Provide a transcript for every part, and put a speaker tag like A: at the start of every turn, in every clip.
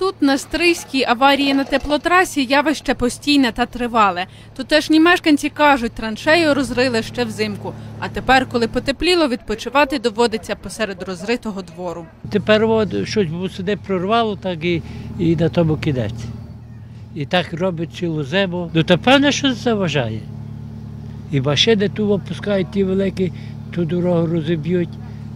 A: Тут на Стрийській аварії на теплотрасі явище постійне та тривале. Тутешні мешканці кажуть, траншею розрили ще взимку. А тепер, коли потепліло, відпочивати доводиться посеред розритого двору.
B: Тепер от щось сюди прорвало, так і, і на тому кінець. І так робить цілу зиму. Ну, то певне, що заважає. І машини ту опускають ті великі, ту дорогу розіб'ють,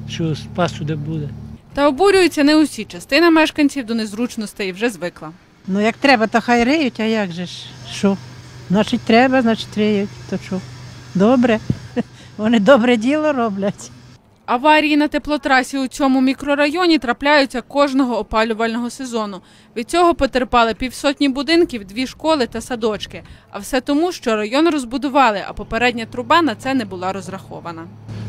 B: що спасу не буде.
A: Та обурюються не усі. Частина мешканців до незручностей вже звикла.
C: Ну як треба, то хай риють, а як же ж? Що? Значить треба, значить риють. То що? Добре. Вони добре діло роблять.
A: Аварії на теплотрасі у цьому мікрорайоні трапляються кожного опалювального сезону. Від цього потерпали півсотні будинків, дві школи та садочки. А все тому, що район розбудували, а попередня труба на це не була розрахована.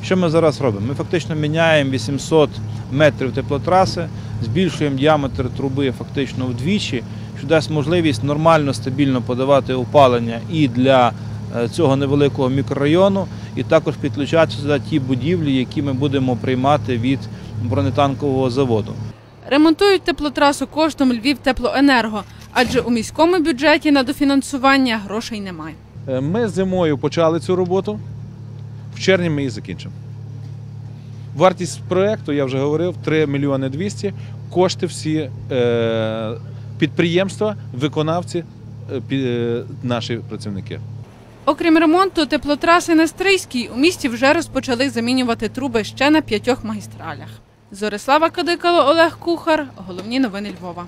D: Що ми зараз робимо? Ми фактично міняємо 800 метрів теплотраси, збільшуємо діаметр труби фактично вдвічі, що дасть можливість нормально, стабільно подавати опалення і для е, цього невеликого мікрорайону, і також підключати сюди ті будівлі, які ми будемо приймати від бронетанкового заводу.
A: Ремонтують теплотрасу коштом Львів теплоенерго, адже у міському бюджеті на дофінансування грошей немає.
E: Е, Ми зимою почали цю роботу, в червні ми її закінчимо. Вартість проєкту, я вже говорив, 3 мільйони 200. Кошти всі е, підприємства, виконавці, е, наші працівники.
A: Окрім ремонту теплотраси на Стрийській, у місті вже розпочали замінювати труби ще на п'ятьох магістралях. Зорислава Кадикало, Олег Кухар. Головні новини Львова.